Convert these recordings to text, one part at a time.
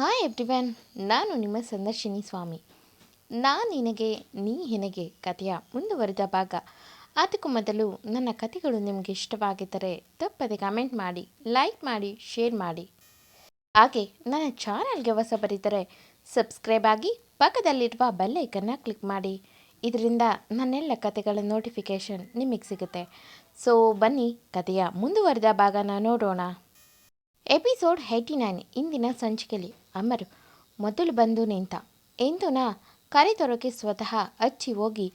Hi everyone ನಾನು ನಿಮ್ಮ ಸಂದರ್ಶಿನಿ ಸ್ವಾಮಿ. ನಾನು ನಿನಗೆ, ನೀ ಹೆನಗೆ ಕಥೆಯ ಮುಂದುವರೆದ ಭಾಗ. ಅದಕ್ಕೂ ಮೊದಲು ನನ್ನ ಕಥೆಗಳು ನಿಮಗೆ ಇಷ್ಟವಾಗಿದ್ದರೆ ತಪ್ಪದೆ ಕಮೆಂಟ್ ಮಾಡಿ ಲೈಕ್ ಮಾಡಿ ಶೇರ್ ಮಾಡಿ. ಹಾಗೆ ನನ್ನ ಚಾನಲ್ಗೆ ಹೊಸ ಬರಿದರೆ ಸಬ್ಸ್ಕ್ರೈಬ್ ಆಗಿ ಪಕ್ಕದಲ್ಲಿರುವ ಬೆಲ್ಲೈಕನ್ನು ಕ್ಲಿಕ್ ಮಾಡಿ. ಇದರಿಂದ ನನ್ನೆಲ್ಲ ಕಥೆಗಳ ನೋಟಿಫಿಕೇಷನ್ ನಿಮಗೆ ಸಿಗುತ್ತೆ. ಸೊ ಬನ್ನಿ, ಕಥೆಯ ಮುಂದುವರೆದ ಭಾಗನ ನೋಡೋಣ. ಎಪಿಸೋಡ್ ಏಯ್ಟಿ ನೈನ್ ಇಂದಿನ ಸಂಚಿಕೆಯಲ್ಲಿ ಅಮರ್, ಮೊದಲು ಬಂದು ನಿಂತ. ಇಂದುನ ಕರೆತರೋಕೆ ಸ್ವತಃ ಅಚ್ಚಿ ಹೋಗಿ,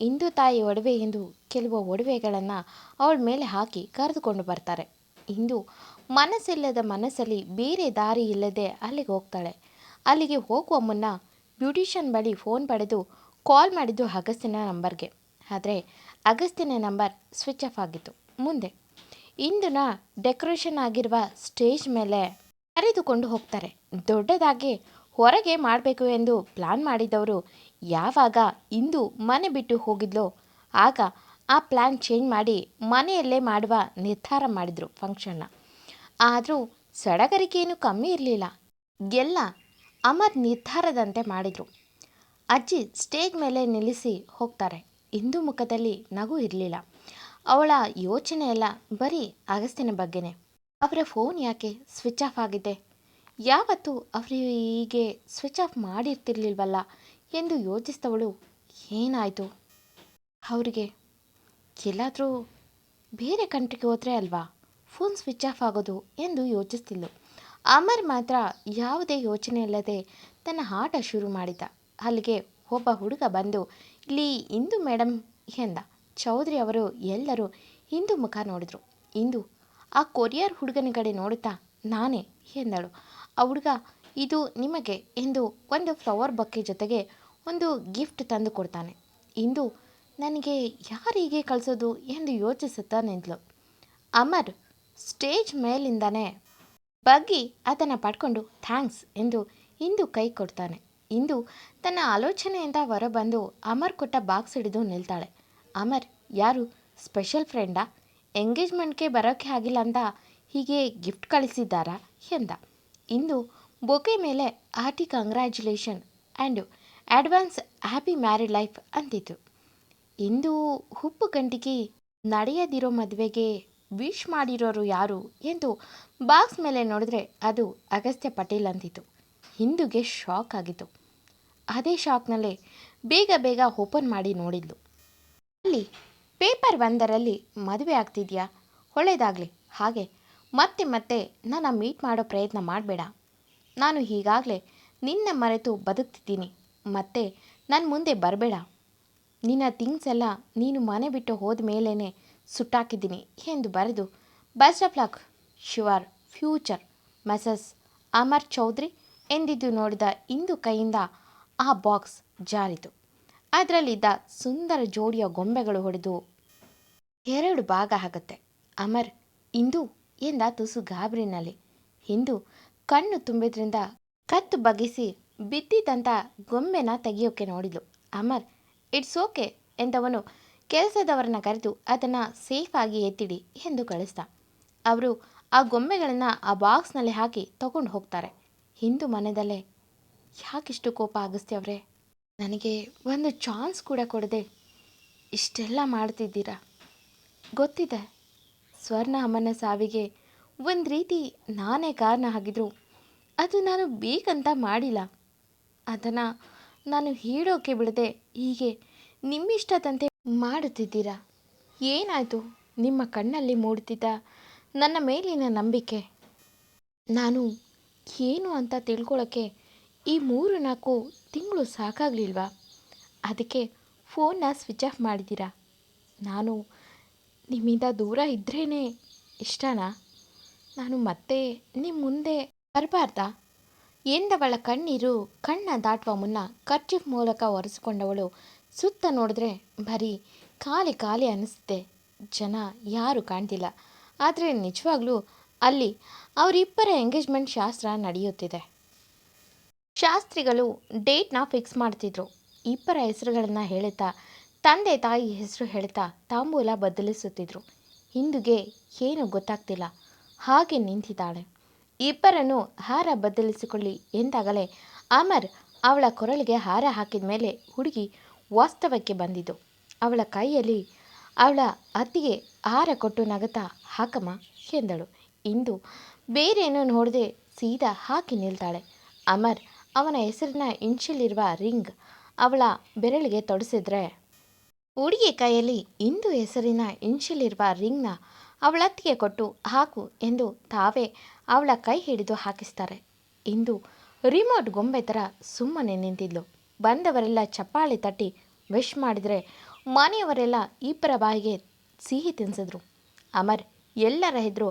ಇಂದು ತಾಯಿ ಒಡವೆ ಎಂದು ಕೆಲವು ಒಡವೆಗಳನ್ನು ಅವಳ ಮೇಲೆ ಹಾಕಿ ಕರೆದುಕೊಂಡು ಬರ್ತಾರೆ. ಇಂದು ಮನಸ್ಸಿಲ್ಲದ ಮನಸ್ಸಲ್ಲಿ ಬೇರೆ ದಾರಿ ಇಲ್ಲದೆ ಅಲ್ಲಿಗೆ ಹೋಗ್ತಾಳೆ. ಅಲ್ಲಿಗೆ ಹೋಗುವ ಮುನ್ನ ಬ್ಯೂಟಿಷಿಯನ್ ಬಳಿ ಫೋನ್ ಪಡೆದು ಕಾಲ್ ಮಾಡಿದ್ದು ಅಗಸ್ತಿನ ನಂಬರ್ಗೆ. ಆದರೆ ಅಗಸ್ತಿನ ನಂಬರ್ ಸ್ವಿಚ್ ಆಫ್ ಆಗಿತ್ತು. ಮುಂದೆ ಇಂದಿನ ಡೆಕೋರೇಷನ್ ಆಗಿರುವ ಸ್ಟೇಜ್ ಮೇಲೆ ಕರೆದುಕೊಂಡು ಹೋಗ್ತಾರೆ. ದೊಡ್ಡದಾಗಿ ಹೊರಗೆ ಮಾಡಬೇಕು ಎಂದು ಪ್ಲಾನ್ ಮಾಡಿದವರು ಯಾವಾಗ ಇಂದು ಮನೆ ಬಿಟ್ಟು ಹೋಗಿದ್ಲೋ, ಆಗ ಆ ಪ್ಲ್ಯಾನ್ ಚೇಂಜ್ ಮಾಡಿ ಮನೆಯಲ್ಲೇ ಮಾಡುವ ನಿರ್ಧಾರ ಮಾಡಿದರು ಫಂಕ್ಷನ್ನ ಆದರೂ ಸಡಗರಿಕೆಯೇನು ಕಮ್ಮಿ ಇರಲಿಲ್ಲ. ಎಲ್ಲ ಅಮರ್ ನಿರ್ಧಾರದಂತೆ ಮಾಡಿದರು. ಅಜ್ಜಿ ಸ್ಟೇಜ್ ಮೇಲೆ ನಿಲ್ಲಿಸಿ ಹೋಗ್ತಾರೆ. ಇಂದು ಮುಖದಲ್ಲಿ ನಗು ಇರಲಿಲ್ಲ. ಅವಳ ಯೋಚನೆ ಎಲ್ಲ ಬರೀ ಅಗಸ್ತಿನ ಬಗ್ಗೆನೇ. ಅವರ ಫೋನ್ ಯಾಕೆ ಸ್ವಿಚ್ ಆಫ್ ಆಗಿದೆ? ಯಾವತ್ತೂ ಅವರು ಹೀಗೆ ಸ್ವಿಚ್ ಆಫ್ ಮಾಡಿರ್ತಿರ್ಲಿಲ್ವಲ್ಲ ಎಂದು ಯೋಚಿಸಿದವಳು, ಏನಾಯಿತು? ಅವರಿಗೆ, ಎಲ್ಲಾದರೂ ಬೇರೆ ಕಂಟ್ರಿಗೆ ಹೋದರೆ ಅಲ್ವಾ? ಫೋನ್ ಸ್ವಿಚ್ ಆಫ್ ಆಗೋದು ಎಂದು ಯೋಚಿಸ್ತಿದ್ಲು. ಅಮರ್ ಮಾತ್ರ ಯಾವುದೇ ಯೋಚನೆ ಇಲ್ಲದೆ ತನ್ನ ಆಟ ಶುರು ಮಾಡಿದ. ಅಲ್ಲಿಗೆ ಒಬ್ಬ ಹುಡುಗ ಬಂದು, ಇಲ್ಲಿ ಇಂದು ಮೇಡಮ್ ಎಂದ. ಚೌಧರಿ ಅವರು ಎಲ್ಲರೂ ಇಂದು ಮುಖ ನೋಡಿದರು. ಇಂದು ಆ ಕೊರಿಯರ್ ಹುಡುಗನ ಕಡೆ ನೋಡುತ್ತಾ, ನಾನೇ, ಎಂದಳು. ಆ ಹುಡುಗ, ಇದು ನಿಮಗೆ ಎಂದು ಒಂದು ಫ್ಲವರ್ ಬೊಕ್ಕೆ ಜೊತೆಗೆ ಒಂದು ಗಿಫ್ಟ್ ತಂದು ಕೊಡ್ತಾನೆ. ಇಂದು ನನಗೆ ಯಾರಿಗೆ ಕಳಿಸೋದು ಎಂದು ಯೋಚಿಸುತ್ತಾ ನಿಂತಳು. ಅಮರ್, ಸ್ಟೇಜ್ ಮೇಲಿಂದಾನೆ. ಬಗ್ಗಿ ಅದನ್ನು ಪಡ್ಕೊಂಡು, ಥ್ಯಾಂಕ್ಸ್, ಎಂದು ಇಂದು ಕೈ ಕೊಡ್ತಾನೆ. ಇಂದು ತನ್ನ ಆಲೋಚನೆಯಿಂದ ಹೊರಬಂದು ಅಮರ್ ಕೊಟ್ಟ ಬಾಕ್ಸ್ ಹಿಡಿದು ನಿಲ್ತಾಳೆ. ಅಮರ್, ಯಾರು ಸ್ಪೆಷಲ್ ಫ್ರೆಂಡಾ ಎಂಗೇಜ್ಮೆಂಟ್ಗೆ ಬರೋಕ್ಕೆ ಆಗಿಲ್ಲ ಅಂತ ಹೀಗೆ ಗಿಫ್ಟ್ ಕಳಿಸಿದ್ದಾರಾ ಎಂದ. ಇಂದು ಬೊಕೆ ಮೇಲೆ Arti congratulation and advance happy married life ಅಂತಿತ್ತು ಇಂದು ಹುಪ್ಪು ಗಂಟಿಗೆ ನಡೆಯದಿರೋ ಮದುವೆಗೆ ವಿಶ್ ಮಾಡಿರೋರು ಯಾರು ಎಂದು ಬಾಕ್ಸ್ ಮೇಲೆ ನೋಡಿದ್ರೆ ಅದು ಅಗಸ್ತ್ಯ ಪಟೇಲ್ ಅಂತಿತ್ತು ಹಿಂದೂಗೆ ಶಾಕ್ ಆಗಿತ್ತು. ಅದೇ ಶಾಕ್ನಲ್ಲೇ ಬೇಗ ಬೇಗ ಓಪನ್ ಮಾಡಿ ನೋಡಿದ್ಲು. ಅಲ್ಲಿ ಪೇಪರ್ ಒಂದರಲ್ಲಿ ಮದುವೆ ಆಗ್ತಿದೆಯಾ? ಒಳ್ಳೆಯದಾಗಲಿ ಹಾಗೆ. ಮತ್ತೆ ಮತ್ತೆ ನನ್ನ ಮೀಟ್ ಮಾಡೋ ಪ್ರಯತ್ನ ಮಾಡಬೇಡ. ನಾನು ಈಗಾಗಲೇ ನಿನ್ನ ಮರೆತು ಬದುಕ್ತಿದ್ದೀನಿ. ಮತ್ತೆ ನನ್ನ ಮುಂದೆ ಬರಬೇಡ. ನಿನ್ನ ಥಿಂಗ್ಸ್ ಎಲ್ಲ ನೀನು ಮನೆ ಬಿಟ್ಟು ಹೋದ ಮೇಲೇ ಸುಟ್ಟಾಕಿದ್ದೀನಿ ಎಂದು ಬರೆದು best of luck sure future mrs Amar Chaudhary ಎಂದಿದ್ದು ನೋಡಿದ ಇಂದು ಕೈಯಿಂದ ಆ ಬಾಕ್ಸ್ ಜಾರಿತು. ಅದರಲ್ಲಿದ್ದ ಸುಂದರ ಜೋಡಿಯ ಗೊಂಬೆಗಳು ಹೊಡೆದು ಎರಡು ಭಾಗ ಆಗುತ್ತೆ. ಅಮರ್, ಇಂದು ಎಂದ ತುಸು ಗಾಬರಿನಲ್ಲಿ. ಹಿಂದು ಕಣ್ಣು ತುಂಬಿದ್ರಿಂದ ಕತ್ತು ಬಗ್ಗಿಸಿ ಬಿದ್ದಿದ್ದಂಥ ಗೊಂಬೆನ ತೆಗೆಯೋಕೆ ನೋಡಿದ್ಲು. ಅಮರ್, ಇಟ್ಸ್ ಓಕೆ ಎಂದವನು ಕೆಲಸದವರನ್ನ ಕರೆದು ಅದನ್ನು ಸೇಫಾಗಿ ಎತ್ತಿಡಿ ಎಂದು ಕಳಿಸ್ದ. ಅವರು ಆ ಗೊಂಬೆಗಳನ್ನು ಆ ಬಾಕ್ಸ್ನಲ್ಲಿ ಹಾಕಿ ತಗೊಂಡು ಹೋಗ್ತಾರೆ. ಹಿಂದೂ ಮನೆಯಲ್ಲೇ ಯಾಕಿಷ್ಟು ಕೋಪ ಅವರೇ? ನನಗೆ ಒಂದು ಚಾನ್ಸ್ ಕೂಡ ಕೊಡದೆ, ಇಷ್ಟೆಲ್ಲ ಮಾಡ್ತಿದ್ದೀರಾ? ಗೊತ್ತಿದೆ. ಸ್ವರ್ಣ ಅಮ್ಮನ ಸಾವಿಗೆ ಒಂದು ರೀತಿ ನಾನೇ ಕಾರಣ ಆಗಿದ್ರು. ಅದು ನಾನು ಬೇಕಂತ ಮಾಡಿಲ್ಲ. ಅದನ್ನು ನಾನು ಹೇಳೋಕೆ ಬಿಡದೆ ಹೀಗೆ ನಿಮ್ಮಿಷ್ಟದಂತೆ ಮಾಡುತ್ತಿದ್ದೀರಾ? ಏನಾಯಿತು? ನಿಮ್ಮ ಕಣ್ಣಲ್ಲಿ ಮೂಡುತ್ತಿದ್ದ ನನ್ನ ಮೇಲಿನ ನಂಬಿಕೆ. ನಾನು ಏನು ಅಂತ ತಿಳ್ಕೊಳ್ಳೋಕ್ಕೆ ಈ ಮೂರು ನಾಲ್ಕು ತಿಂಗಳು ಸಾಕಾಗಲಿಲ್ವಾ? ಅದಕ್ಕೆ ಫೋನ್ನ ಸ್ವಿಚ್ ಆಫ್ ಮಾಡಿದ್ದೀರಾ? ನಾನು ನಿಮ್ಮಿಂದ ದೂರ ಇದ್ರೇ ಇಷ್ಟನಾ? ನಾನು ಮತ್ತೆ ನಿಮ್ಮ ಮುಂದೆ ಬರಬಾರ್ದಾ? ಎಂದವಳ ಕಣ್ಣೀರು ಕಣ್ಣ ದಾಟುವ ಮುನ್ನ ಕರ್ಚಿಫ್ ಮೂಲಕ ಒರೆಸಿಕೊಂಡವಳು ಸುತ್ತ ನೋಡಿದ್ರೆ, ಬರೀ ಖಾಲಿ ಖಾಲಿ ಅನ್ನಿಸುತ್ತೆ. ಜನ ಯಾರು ಕಾಣ್ತಿಲ್ಲ. ಆದರೆ ನಿಜವಾಗ್ಲೂ ಅಲ್ಲಿ ಅವರಿಬ್ಬರ ಎಂಗೇಜ್ಮೆಂಟ್ ಶಾಸ್ತ್ರ ನಡೆಯುತ್ತಿದೆ. ಶಾಸ್ತ್ರಿಗಳು ಡೇಟ್ನ ಫಿಕ್ಸ್ ಮಾಡ್ತಿದ್ರು. ಇಬ್ಬರ ಹೆಸರುಗಳನ್ನು ಹೇಳುತ್ತಾ ತಂದೆ ತಾಯಿ ಹೆಸರು ಹೇಳ್ತಾ ತಾಂಬೂಲ ಬದಲಿಸುತ್ತಿದ್ರು. ಹಿಂದುಗೆ ಏನು ಗೊತ್ತಾಗ್ತಿಲ್ಲ. ಹಾಗೆ ನಿಂತಿದ್ದಾಳೆ. ಇಬ್ಬರನ್ನು ಹಾರ ಬದಲಿಸಿಕೊಳ್ಳಿ ಎಂದಾಗಲೇ ಅಮರ್ ಅವಳ ಕೊರಳಿಗೆ ಹಾರ ಹಾಕಿದ ಮೇಲೆ ಹುಡುಗಿ ವಾಸ್ತವಕ್ಕೆ ಬಂದಿದ್ದು. ಅವಳ ಕೈಯಲ್ಲಿ ಅವಳ ಅತ್ತಿಗೆ ಹಾರ ಕೊಟ್ಟು ನಗತಾ, ಹಾಕಮ್ಮ ಎಂದಳು. ಇಂದು ಬೇರೇನೂ ನೋಡದೆ ಸೀದಾ ಹಾಕಿ ನಿಲ್ತಾಳೆ. ಅಮರ್ ಅವನ ಹೆಸರಿನ ಇಂಚಲ್ಲಿರುವ ರಿಂಗ್ ಅವಳ ಬೆರಳಿಗೆ ತೊಡಸಿದ್ರೆ ಹುಡುಗಿ ಕೈಯಲ್ಲಿ ಇಂದು ಹೆಸರಿನ ಇಂಚಿಲಿರುವ ರಿಂಗ್ನ ಅವಳತ್ತಿಗೆ ಕೊಟ್ಟು ಹಾಕು ಎಂದು ತಾವೇ ಅವಳ ಕೈ ಹಿಡಿದು ಹಾಕಿಸ್ತಾರೆ. ಇಂದು ರಿಮೋಟ್ ಗೊಂಬೆ ಥರ ಸುಮ್ಮನೆ ನಿಂತಿದ್ಲು. ಬಂದವರೆಲ್ಲ ಚಪ್ಪಾಳೆ ತಟ್ಟಿ ವಿಶ್ ಮಾಡಿದರೆ ಮನೆಯವರೆಲ್ಲ ಇಬ್ಬರ ಬಾಯಿಗೆ ಸಿಹಿ ತಿನ್ನಿಸಿದ್ರು ಅಮರ್ ಎಲ್ಲರ ಎದುರು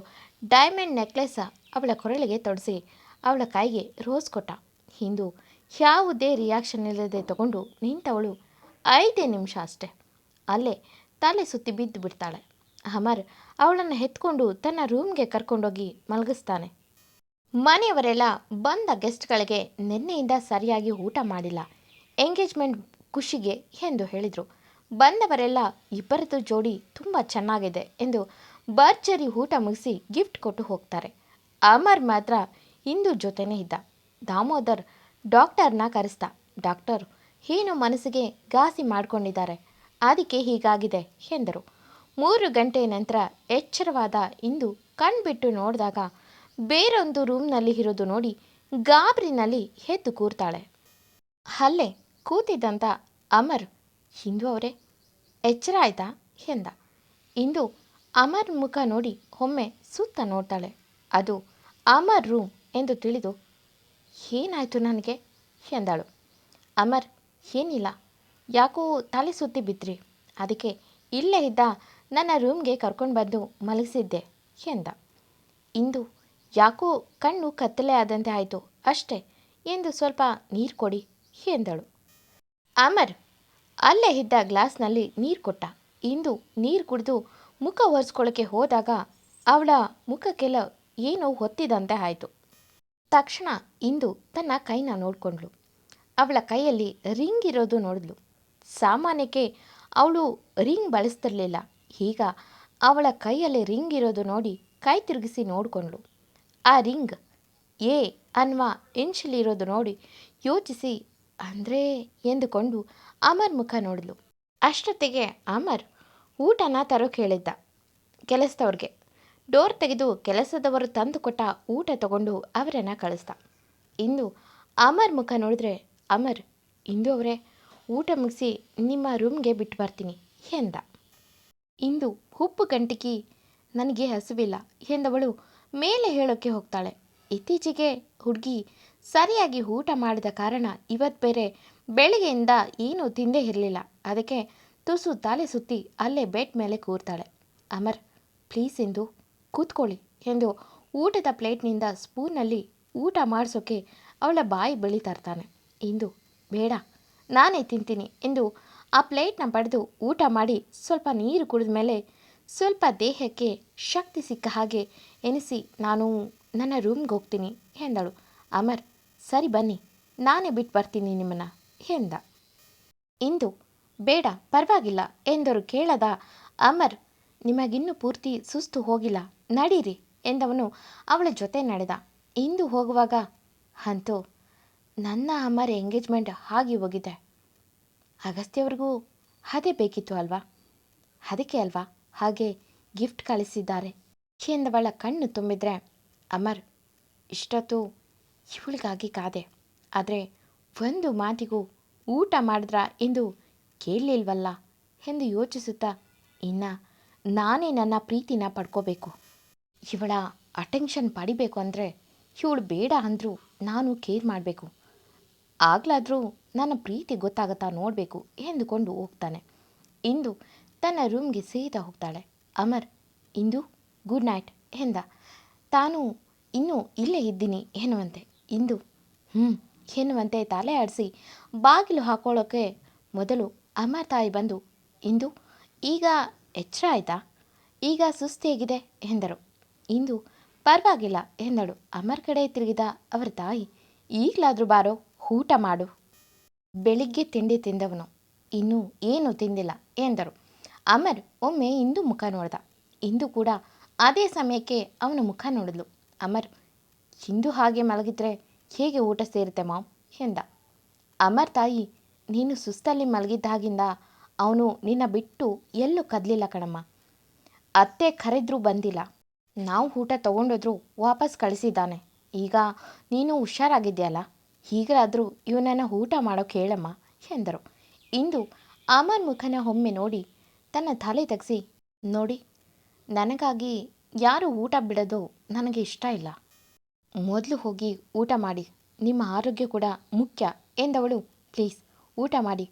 ಡೈಮಂಡ್ ನೆಕ್ಲೆಸ್ ಅವಳ ಕೊರಳಿಗೆ ತೊಡಿಸಿ ಅವಳ ಕೈಗೆ ರೋಸ್ ಕೊಟ್ಟ. ಹಿಂದು ಯಾವುದೇ ರಿಯಾಕ್ಷನ್ ಇಲ್ಲದೆ ತಗೊಂಡು ನಿಂತವಳು ಐದೇ ನಿಮಿಷ ಅಷ್ಟೆ. ಅಲ್ಲೇ ತಲೆ ಸುತ್ತಿ ಬಿದ್ದು ಬಿಡ್ತಾಳೆ. ಅಮರ್ ಅವಳನ್ನು ಎತ್ಕೊಂಡು ತನ್ನ ರೂಮ್ಗೆ ಕರ್ಕೊಂಡೋಗಿ ಮಲಗಿಸ್ತಾನೆ. ಮನೆಯವರೆಲ್ಲ ಬಂದ ಗೆಸ್ಟ್ಗಳಿಗೆ ನಿನ್ನೆಯಿಂದ ಸರಿಯಾಗಿ ಊಟ ಮಾಡಿಲ್ಲ. ಎಂಗೇಜ್ಮೆಂಟ್ ಖುಷಿಗೆ ಎಂದು ಹೇಳಿದರು. ಬಂದವರೆಲ್ಲ ಇಬ್ಬರದ್ದು ಜೋಡಿ ತುಂಬ ಚೆನ್ನಾಗಿದೆ ಎಂದು ಭರ್ಜರಿ ಊಟ ಮುಗಿಸಿ ಗಿಫ್ಟ್ ಕೊಟ್ಟು ಹೋಗ್ತಾರೆ. ಅಮರ್ ಮಾತ್ರ ಇಂದು ಜೊತೆನೇ ಇದ್ದ. ದಾಮೋದರ್ ಡಾಕ್ಟರ್ನ ಕರೆಸ್ತ ಡಾಕ್ಟರ್ ಏನು ಮನಸ್ಸಿಗೆ ಗಾಸಿ ಮಾಡ್ಕೊಂಡಿದ್ದಾರೆ? ಅದಕ್ಕೆ ಹೀಗಾಗಿದೆ ಎಂದರು. ಮೂರು ಗಂಟೆ ನಂತರ ಎಚ್ಚರವಾದ ಇಂದು ಕಣ್ಬಿಟ್ಟು ನೋಡಿದಾಗ ಬೇರೊಂದು ರೂಮ್ನಲ್ಲಿ ಇರೋದು ನೋಡಿ ಗಾಬರಿನಲ್ಲಿ ಎದ್ದು ಕೂರ್ತಾಳೆ. ಅಲ್ಲೇ ಕೂತಿದ್ದಂಥ ಅಮರ್, ಹಿಂದೂ ಅವರೇ, ಎಚ್ಚರ ಆಯ್ತಾ? ಎಂದ. ಇಂದು ಅಮರ್ ಮುಖ ನೋಡಿ ಒಮ್ಮೆ ಸುತ್ತ ನೋಡ್ತಾಳೆ. ಅದು ಅಮರ್ ರೂಮ್ ಎಂದು ತಿಳಿದು, ಏನಾಯಿತು ನನಗೆ? ಎಂದಳು. ಅಮರ್, ಏನಿಲ್ಲ ಯಾಕೋ ತಲೆ ಸುತ್ತಿ ಬಿದ್ರಿ ಅದಕ್ಕೆ ಇಲ್ಲೇ ಇದ್ದ ನನ್ನ ರೂಮ್ಗೆ ಕರ್ಕೊಂಡು ಬಂದು ಮಲಗಿಸಿದ್ದೆ ಎಂದ. ಇಂದು ಯಾಕೋ ಕಣ್ಣು ಕತ್ತಲೆ ಆದಂತೆ ಆಯಿತು. ಅಷ್ಟೇ, ಎಂದು ಸ್ವಲ್ಪ ನೀರು ಕೊಡಿ ಎಂದಳು. ಅಮರ್, ಅಲ್ಲೇ ಇದ್ದ ಗ್ಲಾಸ್ನಲ್ಲಿ ನೀರು ಕೊಟ್ಟ. ಇಂದು ನೀರು ಕುಡಿದು ಮುಖ ಒರೆಸ್ಕೊಳ್ಳೋಕ್ಕೆ ಹೋದಾಗ ಅವಳ ಮುಖಕ್ಕೆಲ್ಲ ಏನೋ ಹೊತ್ತಿದಂತೆ ಆಯಿತು. ತಕ್ಷಣ ಇಂದು ತನ್ನ ಕೈನ ನೋಡಿಕೊಂಡ್ಳು. ಅವಳ ಕೈಯಲ್ಲಿ ರಿಂಗ್ ಇರೋದು ನೋಡಿದ್ಲು. ಸಾಮಾನ್ಯಕ್ಕೆ ಅವಳು ರಿಂಗ್ ಬಳಸ್ತಿರಲಿಲ್ಲ. ಈಗ ಅವಳ ಕೈಯಲ್ಲಿ ರಿಂಗ್ ಇರೋದು ನೋಡಿ ಕೈ ತಿರುಗಿಸಿ ನೋಡಿಕೊಂಡ್ಳು. ಆ ರಿಂಗ್ ಎ ಅನ್ವ ಇಂಚಲಿರೋದು ನೋಡಿ ಯೋಚಿಸಿ ಅಂದರೆ ಎಂದುಕೊಂಡು ಅಮರ್ ಮುಖ ನೋಡಿದ್ಲು. ಅಷ್ಟೊತ್ತಿಗೆ ಅಮರ್ ಊಟನ ತರೋಕೆ ಹೇಳಿದ್ದ ಕೆಲಸದವ್ರಿಗೆ. ಡೋರ್ ತೆಗೆದು ಕೆಲಸದವರು ತಂದು ಕೊಟ್ಟ ಊಟ ತಗೊಂಡು ಅವರನ್ನು ಕಳಿಸ್ದ. ಇಂದು ಅಮರ್ ಮುಖ ನೋಡಿದ್ರೆ, ಅಮರ್, ಇಂದು ಅವರೇ ಊಟ ಮುಗಿಸಿ ನಿಮ್ಮ ರೂಮ್ಗೆ ಬಿಟ್ಟು ಬರ್ತೀನಿ, ಎಂದ. ಇಂದು ಉಪ್ಪು ಗಂಟಿಕಿ ನನಗೆ ಹಸುವಿಲ್ಲ, ಎಂದವಳು ಮೇಲೆ ಹೇಳೋಕ್ಕೆ ಹೋಗ್ತಾಳೆ. ಇತ್ತೀಚೆಗೆ ಹುಡುಗಿ ಸರಿಯಾಗಿ ಊಟ ಮಾಡಿದ ಕಾರಣ ಇವತ್ತು ಬೇರೆ ಬೆಳಿಗ್ಗೆಯಿಂದ ಏನೂ ತಿಂದೇ ಇರಲಿಲ್ಲ. ಅದಕ್ಕೆ ತುಸು ತಲೆ ಸುತ್ತಿ ಅಲ್ಲೇ ಬೆಡ್ ಮೇಲೆ ಕೂರ್ತಾಳೆ. ಅಮರ್, ಪ್ಲೀಸ್ ಎಂದು ಕೂತ್ಕೊಳ್ಳಿ, ಎಂದು ಊಟದ ಪ್ಲೇಟ್ನಿಂದ ಸ್ಪೂನಲ್ಲಿ ಊಟ ಮಾಡಿಸೋಕೆ ಅವಳ ಬಾಯಿ ಬೆಳೀತಾ ಇರ್ತಾನೆ ಇಂದು ಬೇಡ ನಾನೇ ತಿಂತೀನಿ ಎಂದು ಆ ಪ್ಲೇಟ್ನ ಪಡೆದು ಊಟ ಮಾಡಿ ಸ್ವಲ್ಪ ನೀರು ಕುಡಿದ ಮೇಲೆ ಸ್ವಲ್ಪ ದೇಹಕ್ಕೆ ಶಕ್ತಿ ಸಿಕ್ಕ ಹಾಗೆ ಎನಿಸಿ ನಾನು ನನ್ನ ರೂಮ್ಗೆ ಹೋಗ್ತೀನಿ ಎಂದಳು. ಅಮರ್, ಸರಿ ಬನ್ನಿ, ನಾನೇ ಬಿಟ್ಟು ಬರ್ತೀನಿ ನಿಮ್ಮನ್ನು ಎಂದ. ಇಂದು ಬೇಡ, ಪರವಾಗಿಲ್ಲ ಎಂದರು ಕೇಳದ ಅಮರ್, ನಿಮಗಿನ್ನೂ ಪೂರ್ತಿ ಸುಸ್ತು ಹೋಗಿಲ್ಲ, ನಡೀರಿ ಎಂದವನು ಅವಳ ಜೊತೆ ನಡೆದ. ಇಂದು ಹೋಗುವಾಗ ಅಂತೂ ನನ್ನ ಅಮರ್ ಎಂಗೇಜ್ಮೆಂಟ್ ಆಗಿ ಹೋಗಿದೆ. ಅಗಸ್ತ್ಯವ್ರಿಗೂ ಅದೇ ಬೇಕಿತ್ತು ಅಲ್ವಾ? ಅದಕ್ಕೆ ಅಲ್ವಾ? ಹಾಗೆ ಗಿಫ್ಟ್ ಕಳಿಸಿದ್ದಾರೆ. ಎಂದವಳ ಕಣ್ಣು ತುಂಬಿದ್ರೆ ಅಮರ್ ಇಷ್ಟೊತ್ತು ಇವಳಿಗಾಗಿ ಕಾದೆ. ಆದರೆ ಒಂದು ಮಾತಿಗೂ ಊಟ ಮಾಡಿದ್ರ ಎಂದು ಕೇಳಲಿಲ್ವಲ್ಲ ಎಂದು ಯೋಚಿಸುತ್ತಾ ಇನ್ನು ನಾನೇ ನನ್ನ ಪ್ರೀತಿನ ಪಡ್ಕೋಬೇಕು. ಇವಳ ಅಟೆನ್ಷನ್ ಪಡಿಬೇಕು ಅಂದರೆ ಇವಳು ಬೇಡ ಅಂದರೂ ನಾನು ಕೇರ್ ಮಾಡಬೇಕು. ಆಗಲಾದರೂ ನನ್ನ ಪ್ರೀತಿ ಗೊತ್ತಾಗತ್ತಾ ನೋಡಬೇಕು ಎಂದುಕೊಂಡು ಹೋಗ್ತಾನೆ. ಇಂದು ತನ್ನ ರೂಮ್ಗೆ ಸೀದಾ ಹೋಗ್ತಾಳೆ. ಅಮರ್, ಇಂದು ಗುಡ್ ನೈಟ್ ಎಂದ. ತಾನು ಇನ್ನೂ ಇಲ್ಲೇ ಇದ್ದೀನಿ ಎನ್ನುವಂತೆ. ಇಂದು ಹ್ಞೂ ಎನ್ನುವಂತೆ ತಲೆ ಆಡಿಸಿ ಬಾಗಿಲು ಹಾಕೊಳ್ಳೋಕ್ಕೆ ಮೊದಲು ಅಮರ್ ತಾಯಿ ಬಂದು, ಇಂದು ಈಗ ಎಚ್ಚರ ಆಯಿತಾ? ಈಗ ಸುಸ್ತಿಯಾಗಿದೆ ಎಂದರು. ಇಂದು ಪರವಾಗಿಲ್ಲ ಎಂದಳು. ಅಮರ್ ಕಡೆ ತಿರುಗಿದ ಅವರ ತಾಯಿ, ಈಗಲಾದರೂ ಬಾರೋ ಊಟ ಮಾಡು. ಬೆಳಿಗ್ಗೆ ತಿಂಡಿ ತಿಂದವನು. ಇನ್ನೂ ಏನೂ ತಿಂದಿಲ್ಲ ಎಂದರು. ಅಮರ್ ಒಮ್ಮೆ ಇಂದು ಮುಖ ನೋಡಿದ. ಇಂದು ಕೂಡ ಅದೇ ಸಮಯಕ್ಕೆ ಅವನ ಮುಖ ನೋಡಿದ್ಲು. ಅಮರ್, ಇಂದು ಹಾಗೆ ಮಲಗಿದ್ರೆ ಹೇಗೆ ಊಟ ಸೇರುತ್ತೆ ಮಾಮ್ ಎಂದ. ಅಮರ್ ತಾಯಿ, ನೀನು ಸುಸ್ತಲ್ಲಿ ಮಲಗಿದ್ದಾಗಿಂದ ಅವನು ನಿನ್ನ ಬಿಟ್ಟು ಎಲ್ಲೂ ಕದಲಿಲ್ಲ ಕಣಮ್ಮ. ಅತ್ತೆ ಕರೆದ್ರೂ ಬಂದಿಲ್ಲ. ನಾವು ಊಟ ತಗೊಂಡೋದ್ರೂ ವಾಪಸ್ ಕಳಿಸಿದ್ದಾನೆ. ಈಗ ನೀನು ಹುಷಾರಾಗಿದೆಯಲ್ಲ ಹೀಗಾದರೂ ಇವನನ್ನು ಊಟ ಮಾಡೋ ಹೇಳಮ್ಮ ಎಂದರು. ಇಂದು ಅಮರ್ ಮುಖನ ಒಮ್ಮೆ ನೋಡಿ ತನ್ನ ತಲೆ ತೆಗೆಸಿ, ನೋಡಿ, ನನಗಾಗಿ ಯಾರು ಊಟ ಬಿಡೋದು ನನಗೆ ಇಷ್ಟ ಇಲ್ಲ. ಮೊದಲು ಹೋಗಿ ಊಟ ಮಾಡಿ, ನಿಮ್ಮ ಆರೋಗ್ಯ ಕೂಡ ಮುಖ್ಯ ಎಂದವಳು. ಪ್ಲೀಸ್, ಊಟ ಮಾಡಿ.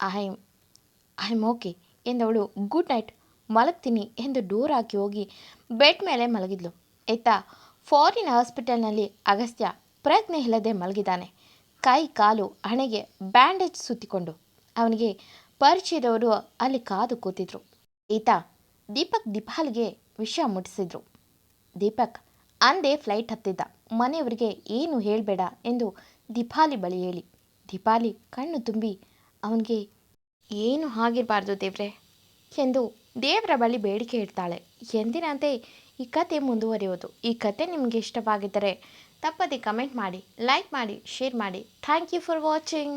ಐ ಐ ಆಮ್ ಓಕೆ ಎಂದವಳು. ಗುಡ್ ನೈಟ್, ಮಲಗ್ತೀನಿ ಎಂದು ಡೋರ್ ಹಾಕಿ ಹೋಗಿ ಬೆಡ್ ಮೇಲೆ ಮಲಗಿದ್ಲು. ಆಯ್ತಾ ಫಾರಿನ್ ಹಾಸ್ಪಿಟಲ್ನಲ್ಲಿ ಅಗಸ್ತ್ಯ ಪ್ರಜ್ಞೆ ಇಲ್ಲದೆ ಮಲಗಿದ್ದಾನೆ. ಕೈ, ಕಾಲು, ಹಣೆಗೆ ಬ್ಯಾಂಡೇಜ್ ಸುತ್ತಿಕೊಂಡು ಅವನಿಗೆ ಪರಿಚಯದವರು ಅಲ್ಲಿ ಕಾದು ಕೂತಿದ್ರು. ಈತ ದೀಪಕ್ ದಿಪಾಲ್ಗೆ ವಿಷಯ ಮುಟ್ಟಿಸಿದ್ರು. ದೀಪಕ್ ಅಂದೇ ಫ್ಲೈಟ್ ಹತ್ತಿದ್ದ. ಮನೆಯವರಿಗೆ ಏನು ಹೇಳಬೇಡ ಎಂದು ದೀಪಾಲಿ ಬಳಿ ಹೇಳಿ. ದೀಪಾಲಿ ಕಣ್ಣು ತುಂಬಿ ಅವನಿಗೆ, ಏನು ಆಗಿರಬಾರ್ದು ದೇವ್ರೆ ಎಂದು ದೇವರ ಬಳಿ ಬೇಡಿಕೆ ಇಡ್ತಾಳೆ. ಎಂದಿನಂತೆ ಈ ಕತೆ ಮುಂದುವರಿಯೋದು. ಈ ಕತೆ ನಿಮಗೆ ಇಷ್ಟವಾಗಿದ್ದರೆ ತಪ್ಪದೆ ಕಮೆಂಟ್ ಮಾಡಿ ಲೈಕ್ ಮಾಡಿ ಶೇರ್ ಮಾಡಿ. Thank you for watching